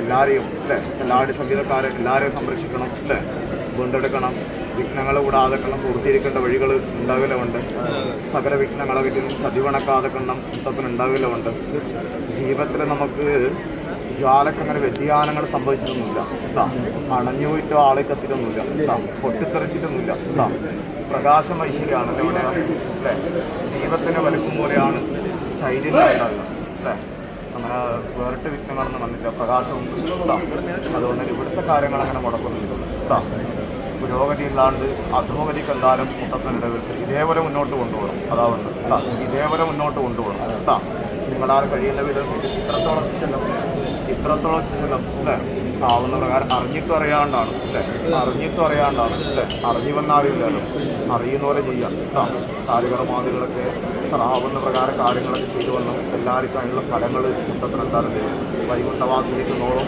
എല്ലാവരെയും അല്ലേ? എല്ലാവരുടെ സംഗീതക്കാരെ എല്ലാവരെയും സംരക്ഷിക്കണം അല്ലേ? വീണ്ടെടുക്കണം. വിഘ്നങ്ങൾ കൂടാതെ കണ്ണം പൂർത്തീകരിക്കേണ്ട വഴികൾ ഉണ്ടാകലുണ്ട് സകല വിഘ്നങ്ങളെ വിറ്റിനും സജീവണക്കാതെ കണ്ണം ഉണ്ടാകലുണ്ട് ജീവിതത്തിൽ നമുക്ക് ജ്വാലക്ക് അങ്ങനെ വ്യതിയാനങ്ങൾ സംഭവിച്ചിട്ടൊന്നുമില്ല. എന്താ അണഞ്ഞു പോയിട്ടോ ആളെ കത്തിട്ടൊന്നുമില്ല. എന്താ പൊട്ടിത്തെറിച്ചിട്ടൊന്നുമില്ല. എന്താ പ്രകാശം ഐശ്വര്യമാണ്. ഇവിടെ അല്ലേ? വലുക്കും പോലെയാണ് ചൈതന്യം ഉണ്ടാകുക അല്ലേ? അങ്ങനെ വേറിട്ട് വിഘ്നങ്ങളൊന്നും വന്നില്ല. പ്രകാശവും അതുകൊണ്ട് അതുകൊണ്ട് ഇവിടുത്തെ കാര്യങ്ങൾ അങ്ങനെ മുടക്കുന്നില്ല. പുരോഗതി ഇല്ലാണ്ട് അധോഗതി കണ്ടാലും മുട്ടത്തിനിടവിട്ട് ഇതേപോലെ മുന്നോട്ട് കൊണ്ടുപോകണം. അതാവുന്നത് ഇതേപോലെ മുന്നോട്ട് കൊണ്ടുപോകണം. നിങ്ങളാൽ കഴിയുന്ന വിധം ഇത്രത്തോളം ചെല്ലും ഇത്രത്തോളം ചെല്ലും അല്ലേ? ആവുന്ന പ്രകാരം അറിഞ്ഞിട്ടും അറിയാണ്ടാണ് അല്ലേ? അറിഞ്ഞിട്ടും അറിയാണ്ടാണ് അല്ലേ? അറിഞ്ഞു വന്നാറില്ലല്ലോ അറിയുന്ന പോലെ ചെയ്യാം കേട്ടോ. കാര്യകർമാദികളൊക്കെ ആവുന്ന പ്രകാരം കാര്യങ്ങളൊക്കെ ചെയ്തു വന്നു. എല്ലാവർക്കും അതിനുള്ള ഫലങ്ങൾ മുട്ടത്തിനെന്തായാലും തരും വൈകുണ്ഠവാസിലേക്ക് നോളും.